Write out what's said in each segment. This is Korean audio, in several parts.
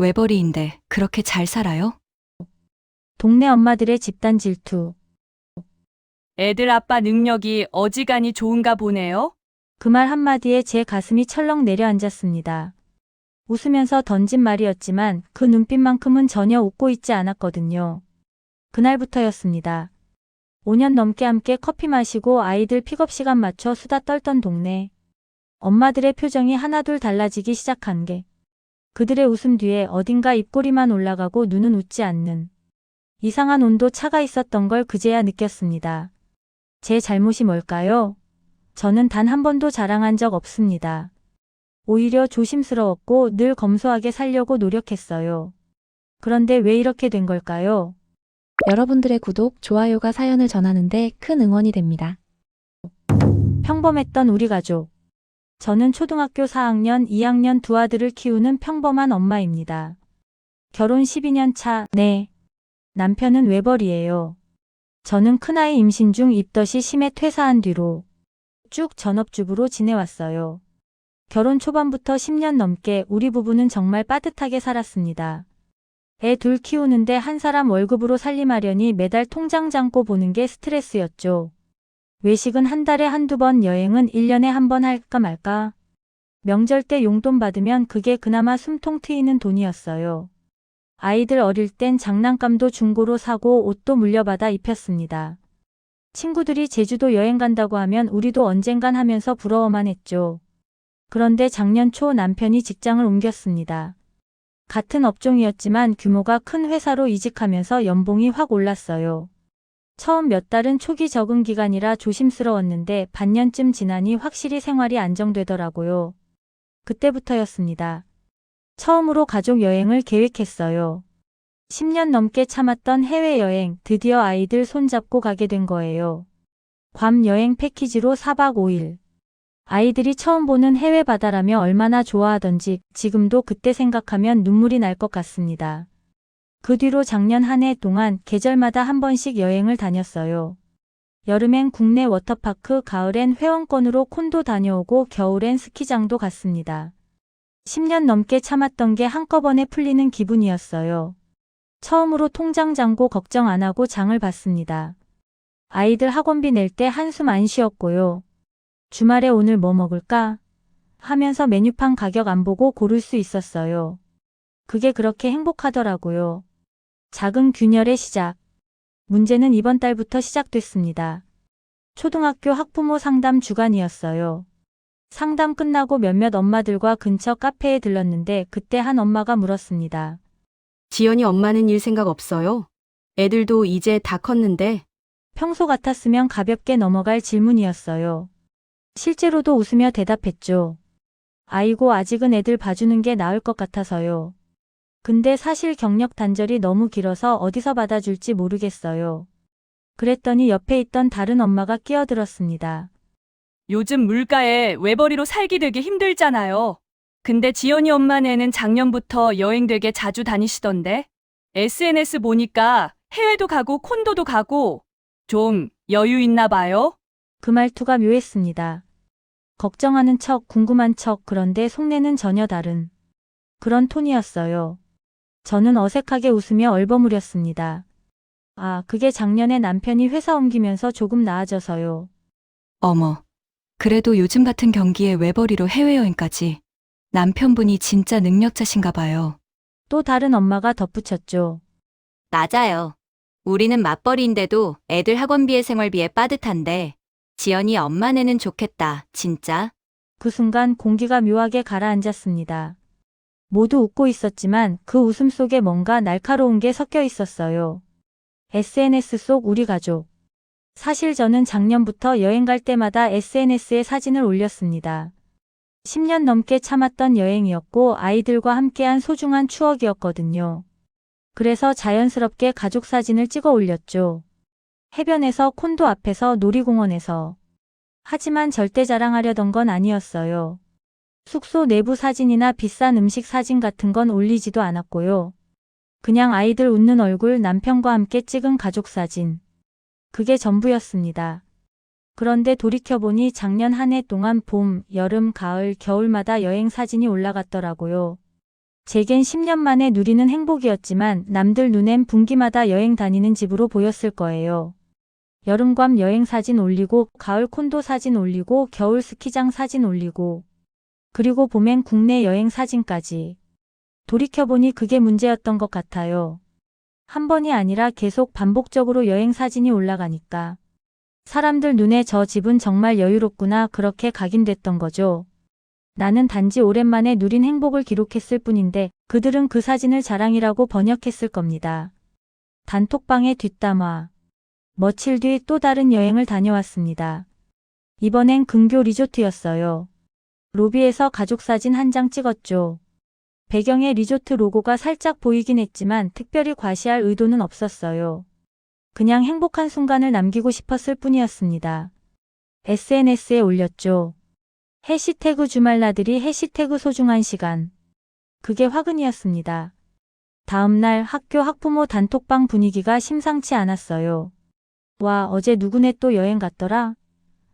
외벌이인데 그렇게 잘 살아요? 동네 엄마들의 집단 질투. 애들 아빠 능력이 어지간히 좋은가 보네요. 그 말 한마디에 제 가슴이 철렁 내려앉았습니다. 웃으면서 던진 말이었지만 그 눈빛만큼은 전혀 웃고 있지 않았거든요. 그날부터였습니다. 5년 넘게 함께 커피 마시고 아이들 픽업 시간 맞춰 수다 떨던 동네. 엄마들의 표정이 하나둘 달라지기 시작한 게 그들의 웃음 뒤에 어딘가 입꼬리만 올라가고 눈은 웃지 않는 이상한 온도 차가 있었던 걸 그제야 느꼈습니다. 제 잘못이 뭘까요? 저는 단 한 번도 자랑한 적 없습니다. 오히려 조심스러웠고 늘 검소하게 살려고 노력했어요. 그런데 왜 이렇게 된 걸까요? 여러분들의 구독, 좋아요가 사연을 전하는데 큰 응원이 됩니다. 평범했던 우리 가족. 저는 초등학교 4학년, 2학년 두 아들을 키우는 평범한 엄마입니다. 결혼 12년 차, 네. 남편은 외벌이에요. 저는 큰아이 임신 중 입덧이 심해 퇴사한 뒤로 쭉 전업주부로 지내왔어요. 결혼 초반부터 10년 넘게 우리 부부는 정말 빠듯하게 살았습니다. 애 둘 키우는데 한 사람 월급으로 살림하려니 매달 통장 잠고 보는 게 스트레스였죠. 외식은 한 달에 한두 번, 여행은 1년에 한 번 할까 말까. 명절 때 용돈 받으면 그게 그나마 숨통 트이는 돈이었어요. 아이들 어릴 땐 장난감도 중고로 사고 옷도 물려받아 입혔습니다. 친구들이 제주도 여행 간다고 하면 우리도 언젠간 하면서 부러워만 했죠. 그런데 작년 초 남편이 직장을 옮겼습니다. 같은 업종이었지만 규모가 큰 회사로 이직하면서 연봉이 확 올랐어요. 처음 몇 달은 초기 적응 기간이라 조심스러웠는데 반년쯤 지나니 확실히 생활이 안정되더라고요. 그때부터였습니다. 처음으로 가족 여행을 계획했어요. 10년 넘게 참았던 해외여행 드디어 아이들 손잡고 가게 된 거예요. 괌 여행 패키지로 4박 5일. 아이들이 처음 보는 해외 바다라며 얼마나 좋아하던지 지금도 그때 생각하면 눈물이 날 것 같습니다. 그 뒤로 작년 한 해 동안 계절마다 한 번씩 여행을 다녔어요. 여름엔 국내 워터파크, 가을엔 회원권으로 콘도 다녀오고 겨울엔 스키장도 갔습니다. 10년 넘게 참았던 게 한꺼번에 풀리는 기분이었어요. 처음으로 통장 잔고 걱정 안 하고 장을 봤습니다. 아이들 학원비 낼 때 한숨 안 쉬었고요. 주말에 오늘 뭐 먹을까? 하면서 메뉴판 가격 안 보고 고를 수 있었어요. 그게 그렇게 행복하더라고요. 작은 균열의 시작. 문제는 이번 달부터 시작됐습니다. 초등학교 학부모 상담 주간이었어요. 상담 끝나고 몇몇 엄마들과 근처 카페에 들렀는데 그때 한 엄마가 물었습니다. 지연이 엄마는 일 생각 없어요? 애들도 이제 다 컸는데 평소 같았으면 가볍게 넘어갈 질문이었어요. 실제로도 웃으며 대답했죠. 아이고, 아직은 애들 봐주는 게 나을 것 같아서요. 근데 사실 경력 단절이 너무 길어서 어디서 받아줄지 모르겠어요. 그랬더니 옆에 있던 다른 엄마가 끼어들었습니다. 요즘 물가에 외벌이로 살기 되게 힘들잖아요. 근데 지연이 엄마네는 작년부터 여행 되게 자주 다니시던데? SNS 보니까 해외도 가고 콘도도 가고 좀 여유 있나 봐요? 그 말투가 묘했습니다. 걱정하는 척, 궁금한 척, 그런데 속내는 전혀 다른 그런 톤이었어요. 저는 어색하게 웃으며 얼버무렸습니다. 아, 그게 작년에 남편이 회사 옮기면서 조금 나아져서요. 어머. 그래도 요즘 같은 경기에 외벌이로 해외여행까지 남편분이 진짜 능력자신가 봐요. 또 다른 엄마가 덧붙였죠. 맞아요. 우리는 맞벌이인데도 애들 학원비에 생활비에 빠듯한데 지연이 엄마네는 좋겠다, 진짜. 그 순간 공기가 묘하게 가라앉았습니다. 모두 웃고 있었지만 그 웃음 속에 뭔가 날카로운 게 섞여 있었어요. SNS 속 우리 가족. 사실 저는 작년부터 여행 갈 때마다 SNS에 사진을 올렸습니다. 10년 넘게 참았던 여행이었고 아이들과 함께한 소중한 추억이었거든요. 그래서 자연스럽게 가족 사진을 찍어 올렸죠. 해변에서 콘도 앞에서 놀이공원에서. 하지만 절대 자랑하려던 건 아니었어요. 숙소 내부 사진이나 비싼 음식 사진 같은 건 올리지도 않았고요. 그냥 아이들 웃는 얼굴 남편과 함께 찍은 가족 사진. 그게 전부였습니다. 그런데 돌이켜보니 작년 한 해 동안 봄, 여름, 가을, 겨울마다 여행 사진이 올라갔더라고요. 제겐 10년 만에 누리는 행복이었지만 남들 눈엔 분기마다 여행 다니는 집으로 보였을 거예요. 여름밤 여행 사진 올리고 가을 콘도 사진 올리고 겨울 스키장 사진 올리고 그리고 봄엔 국내 여행 사진까지. 돌이켜보니 그게 문제였던 것 같아요. 한 번이 아니라 계속 반복적으로 여행 사진이 올라가니까. 사람들 눈에 저 집은 정말 여유롭구나 그렇게 각인됐던 거죠. 나는 단지 오랜만에 누린 행복을 기록했을 뿐인데 그들은 그 사진을 자랑이라고 번역했을 겁니다. 단톡방의 뒷담화. 며칠 뒤 또 다른 여행을 다녀왔습니다. 이번엔 근교 리조트였어요. 로비에서 가족 사진 한 장 찍었죠. 배경에 리조트 로고가 살짝 보이긴 했지만 특별히 과시할 의도는 없었어요. 그냥 행복한 순간을 남기고 싶었을 뿐이었습니다. SNS에 올렸죠. 해시태그 주말나들이 해시태그 소중한 시간. 그게 화근이었습니다. 다음날 학교 학부모 단톡방 분위기가 심상치 않았어요. 와, 어제 누구네 또 여행 갔더라?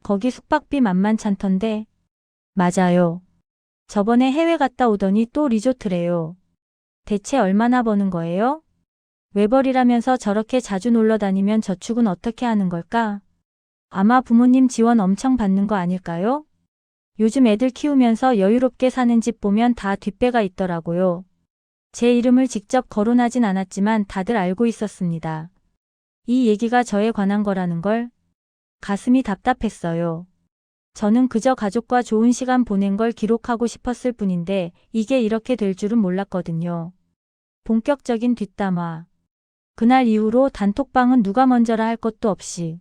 거기 숙박비 만만찮던데. 맞아요. 저번에 해외 갔다 오더니 또 리조트래요. 대체 얼마나 버는 거예요? 외벌이라면서 저렇게 자주 놀러 다니면 저축은 어떻게 하는 걸까? 아마 부모님 지원 엄청 받는 거 아닐까요? 요즘 애들 키우면서 여유롭게 사는 집 보면 다 뒷배가 있더라고요. 제 이름을 직접 거론하진 않았지만 다들 알고 있었습니다. 이 얘기가 저에 관한 거라는 걸 가슴이 답답했어요. 저는 그저 가족과 좋은 시간 보낸 걸 기록하고 싶었을 뿐인데 이게 이렇게 될 줄은 몰랐거든요. 본격적인 뒷담화. 그날 이후로 단톡방은 누가 먼저라 할 것도 없이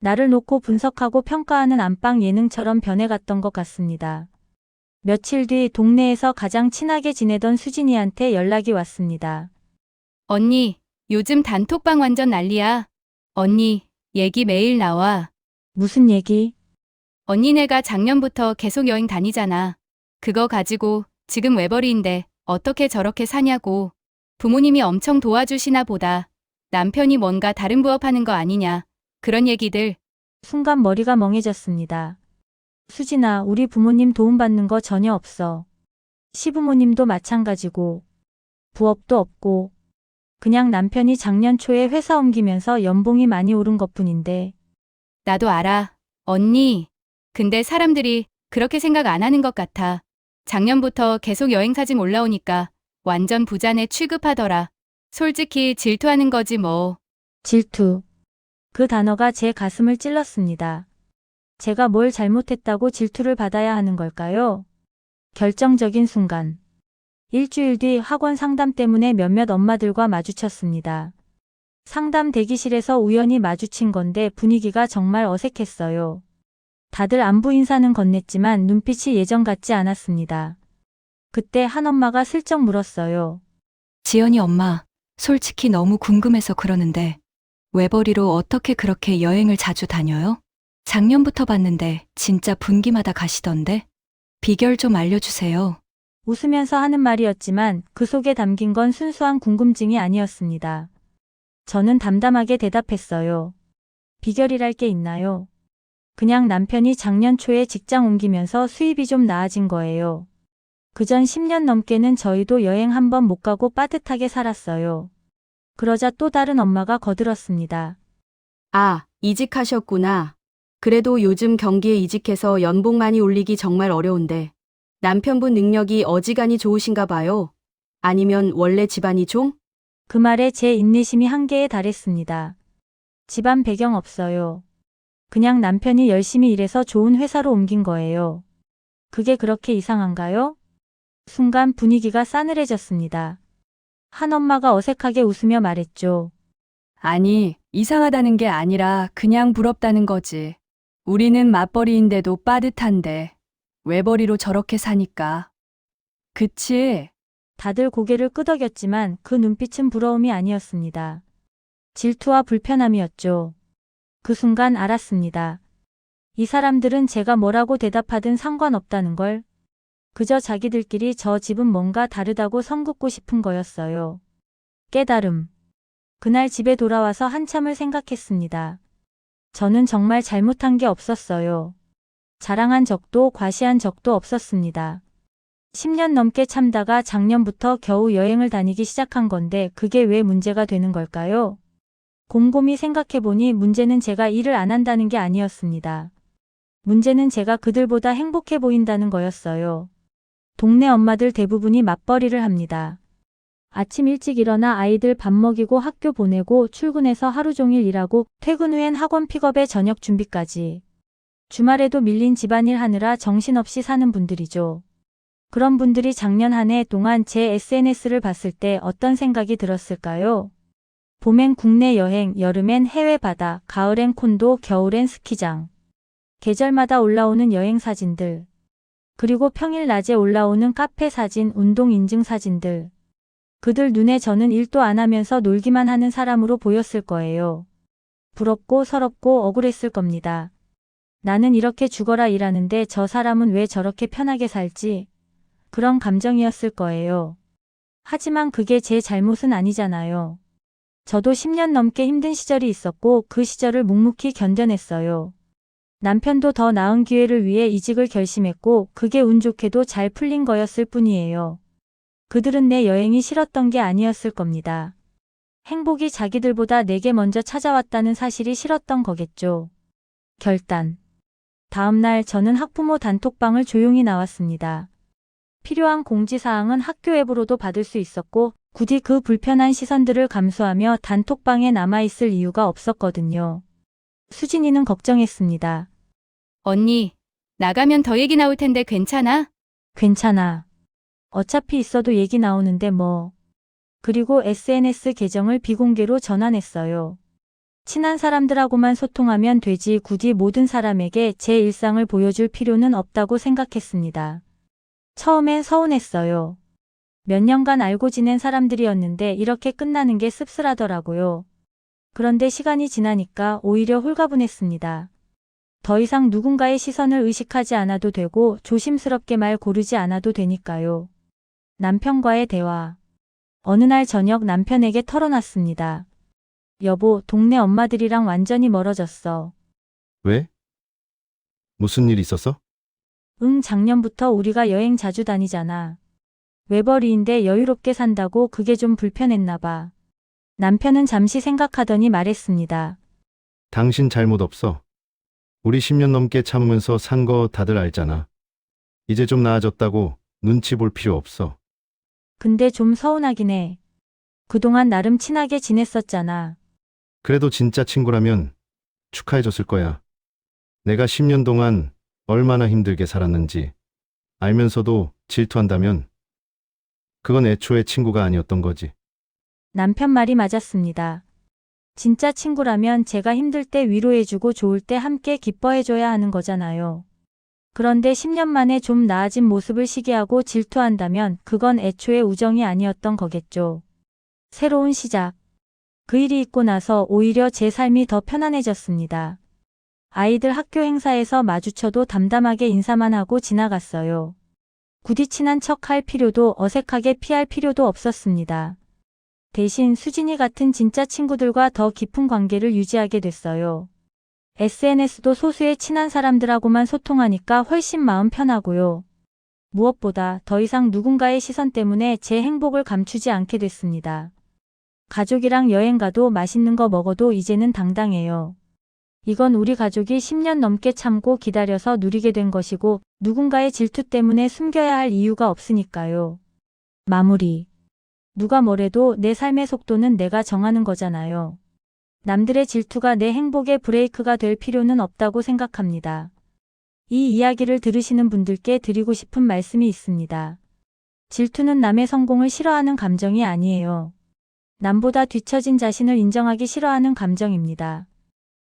나를 놓고 분석하고 평가하는 안방 예능처럼 변해갔던 것 같습니다. 며칠 뒤 동네에서 가장 친하게 지내던 수진이한테 연락이 왔습니다. 언니, 요즘 단톡방 완전 난리야. 언니, 얘기 매일 나와. 무슨 얘기? 언니네가 작년부터 계속 여행 다니잖아. 그거 가지고 지금 외벌이인데 어떻게 저렇게 사냐고. 부모님이 엄청 도와주시나 보다. 남편이 뭔가 다른 부업하는 거 아니냐. 그런 얘기들. 순간 머리가 멍해졌습니다. 수진아, 우리 부모님 도움받는 거 전혀 없어. 시부모님도 마찬가지고. 부업도 없고. 그냥 남편이 작년 초에 회사 옮기면서 연봉이 많이 오른 것 뿐인데. 나도 알아. 언니. 근데 사람들이 그렇게 생각 안 하는 것 같아. 작년부터 계속 여행 사진 올라오니까 완전 부자네 취급하더라. 솔직히 질투하는 거지 뭐. 질투. 그 단어가 제 가슴을 찔렀습니다. 제가 뭘 잘못했다고 질투를 받아야 하는 걸까요? 결정적인 순간. 일주일 뒤 학원 상담 때문에 몇몇 엄마들과 마주쳤습니다. 상담 대기실에서 우연히 마주친 건데 분위기가 정말 어색했어요. 다들 안부 인사는 건넸지만 눈빛이 예전 같지 않았습니다. 그때 한 엄마가 슬쩍 물었어요. 지연이 엄마, 솔직히 너무 궁금해서 그러는데 외벌이로 어떻게 그렇게 여행을 자주 다녀요? 작년부터 봤는데 진짜 분기마다 가시던데? 비결 좀 알려주세요. 웃으면서 하는 말이었지만 그 속에 담긴 건 순수한 궁금증이 아니었습니다. 저는 담담하게 대답했어요. 비결이랄 게 있나요? 그냥 남편이 작년 초에 직장 옮기면서 수입이 좀 나아진 거예요. 그전 10년 넘게는 저희도 여행 한 번 못 가고 빠듯하게 살았어요. 그러자 또 다른 엄마가 거들었습니다. 아, 이직하셨구나. 그래도 요즘 경기에 이직해서 연봉 많이 올리기 정말 어려운데. 남편분 능력이 어지간히 좋으신가 봐요. 아니면 원래 집안이 좀? 그 말에 제 인내심이 한계에 달했습니다. 집안 배경 없어요. 그냥 남편이 열심히 일해서 좋은 회사로 옮긴 거예요. 그게 그렇게 이상한가요? 순간 분위기가 싸늘해졌습니다. 한 엄마가 어색하게 웃으며 말했죠. 아니, 이상하다는 게 아니라 그냥 부럽다는 거지. 우리는 맞벌이인데도 빠듯한데 외벌이로 저렇게 사니까. 그치? 다들 고개를 끄덕였지만 그 눈빛은 부러움이 아니었습니다. 질투와 불편함이었죠. 그 순간 알았습니다. 이 사람들은 제가 뭐라고 대답하든 상관없다는 걸. 그저 자기들끼리 저 집은 뭔가 다르다고 선긋고 싶은 거였어요. 깨달음. 그날 집에 돌아와서 한참을 생각했습니다. 저는 정말 잘못한 게 없었어요. 자랑한 적도 과시한 적도 없었습니다. 10년 넘게 참다가 작년부터 겨우 여행을 다니기 시작한 건데 그게 왜 문제가 되는 걸까요? 곰곰이 생각해보니 문제는 제가 일을 안 한다는 게 아니었습니다. 문제는 제가 그들보다 행복해 보인다는 거였어요. 동네 엄마들 대부분이 맞벌이를 합니다. 아침 일찍 일어나 아이들 밥 먹이고 학교 보내고 출근해서 하루 종일 일하고 퇴근 후엔 학원 픽업에 저녁 준비까지. 주말에도 밀린 집안일 하느라 정신없이 사는 분들이죠. 그런 분들이 작년 한 해 동안 제 SNS를 봤을 때 어떤 생각이 들었을까요? 봄엔 국내 여행, 여름엔 해외 바다, 가을엔 콘도, 겨울엔 스키장. 계절마다 올라오는 여행 사진들. 그리고 평일 낮에 올라오는 카페 사진, 운동 인증 사진들. 그들 눈에 저는 일도 안 하면서 놀기만 하는 사람으로 보였을 거예요. 부럽고 서럽고 억울했을 겁니다. 나는 이렇게 죽어라 일하는데 저 사람은 왜 저렇게 편하게 살지? 그런 감정이었을 거예요. 하지만 그게 제 잘못은 아니잖아요. 저도 10년 넘게 힘든 시절이 있었고 그 시절을 묵묵히 견뎌냈어요. 남편도 더 나은 기회를 위해 이직을 결심했고 그게 운 좋게도 잘 풀린 거였을 뿐이에요. 그들은 내 여행이 싫었던 게 아니었을 겁니다. 행복이 자기들보다 내게 먼저 찾아왔다는 사실이 싫었던 거겠죠. 결단. 다음날 저는 학부모 단톡방을 조용히 나왔습니다. 필요한 공지사항은 학교 앱으로도 받을 수 있었고 굳이 그 불편한 시선들을 감수하며 단톡방에 남아있을 이유가 없었거든요. 수진이는 걱정했습니다. 언니, 나가면 더 얘기 나올 텐데 괜찮아? 괜찮아. 어차피 있어도 얘기 나오는데 뭐. 그리고 SNS 계정을 비공개로 전환했어요. 친한 사람들하고만 소통하면 되지 굳이 모든 사람에게 제 일상을 보여줄 필요는 없다고 생각했습니다. 처음엔 서운했어요. 몇 년간 알고 지낸 사람들이었는데 이렇게 끝나는 게 씁쓸하더라고요. 그런데 시간이 지나니까 오히려 홀가분했습니다. 더 이상 누군가의 시선을 의식하지 않아도 되고 조심스럽게 말 고르지 않아도 되니까요. 남편과의 대화. 어느 날 저녁 남편에게 털어놨습니다. 여보, 동네 엄마들이랑 완전히 멀어졌어. 왜? 무슨 일 있었어? 응, 작년부터 우리가 여행 자주 다니잖아. 외벌이인데 여유롭게 산다고 그게 좀 불편했나 봐. 남편은 잠시 생각하더니 말했습니다. 당신 잘못 없어. 우리 10년 넘게 참으면서 산 거 다들 알잖아. 이제 좀 나아졌다고 눈치 볼 필요 없어. 근데 좀 서운하긴 해. 그동안 나름 친하게 지냈었잖아. 그래도 진짜 친구라면 축하해줬을 거야. 내가 10년 동안 얼마나 힘들게 살았는지 알면서도 질투한다면 그건 애초에 친구가 아니었던 거지. 남편 말이 맞았습니다. 진짜 친구라면 제가 힘들 때 위로해주고 좋을 때 함께 기뻐해줘야 하는 거잖아요. 그런데 10년 만에 좀 나아진 모습을 시기하고 질투한다면 그건 애초에 우정이 아니었던 거겠죠. 새로운 시작. 그 일이 있고 나서 오히려 제 삶이 더 편안해졌습니다. 아이들 학교 행사에서 마주쳐도 담담하게 인사만 하고 지나갔어요. 굳이 친한 척 할 필요도 어색하게 피할 필요도 없었습니다. 대신 수진이 같은 진짜 친구들과 더 깊은 관계를 유지하게 됐어요. SNS도 소수의 친한 사람들하고만 소통하니까 훨씬 마음 편하고요. 무엇보다 더 이상 누군가의 시선 때문에 제 행복을 감추지 않게 됐습니다. 가족이랑 여행 가도 맛있는 거 먹어도 이제는 당당해요. 이건 우리 가족이 10년 넘게 참고 기다려서 누리게 된 것이고 누군가의 질투 때문에 숨겨야 할 이유가 없으니까요. 마무리. 누가 뭐래도 내 삶의 속도는 내가 정하는 거잖아요. 남들의 질투가 내 행복의 브레이크가 될 필요는 없다고 생각합니다. 이 이야기를 들으시는 분들께 드리고 싶은 말씀이 있습니다. 질투는 남의 성공을 싫어하는 감정이 아니에요. 남보다 뒤처진 자신을 인정하기 싫어하는 감정입니다.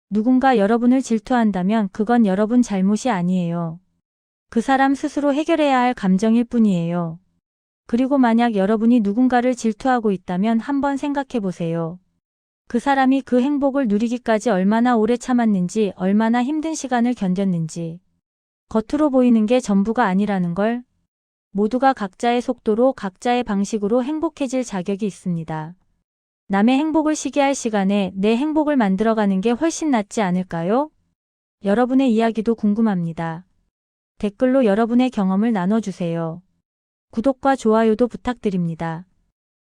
누군가 여러분을 질투한다면 그건 여러분 잘못이 아니에요. 그 사람 스스로 해결해야 할 감정일 뿐이에요. 그리고 만약 여러분이 누군가를 질투하고 있다면 한번 생각해 보세요. 그 사람이 그 행복을 누리기까지 얼마나 오래 참았는지, 얼마나 힘든 시간을 견뎠는지. 겉으로 보이는 게 전부가 아니라는 걸. 모두가 각자의 속도로 각자의 방식으로 행복해질 자격이 있습니다. 남의 행복을 시기할 시간에 내 행복을 만들어가는 게 훨씬 낫지 않을까요? 여러분의 이야기도 궁금합니다. 댓글로 여러분의 경험을 나눠주세요. 구독과 좋아요도 부탁드립니다.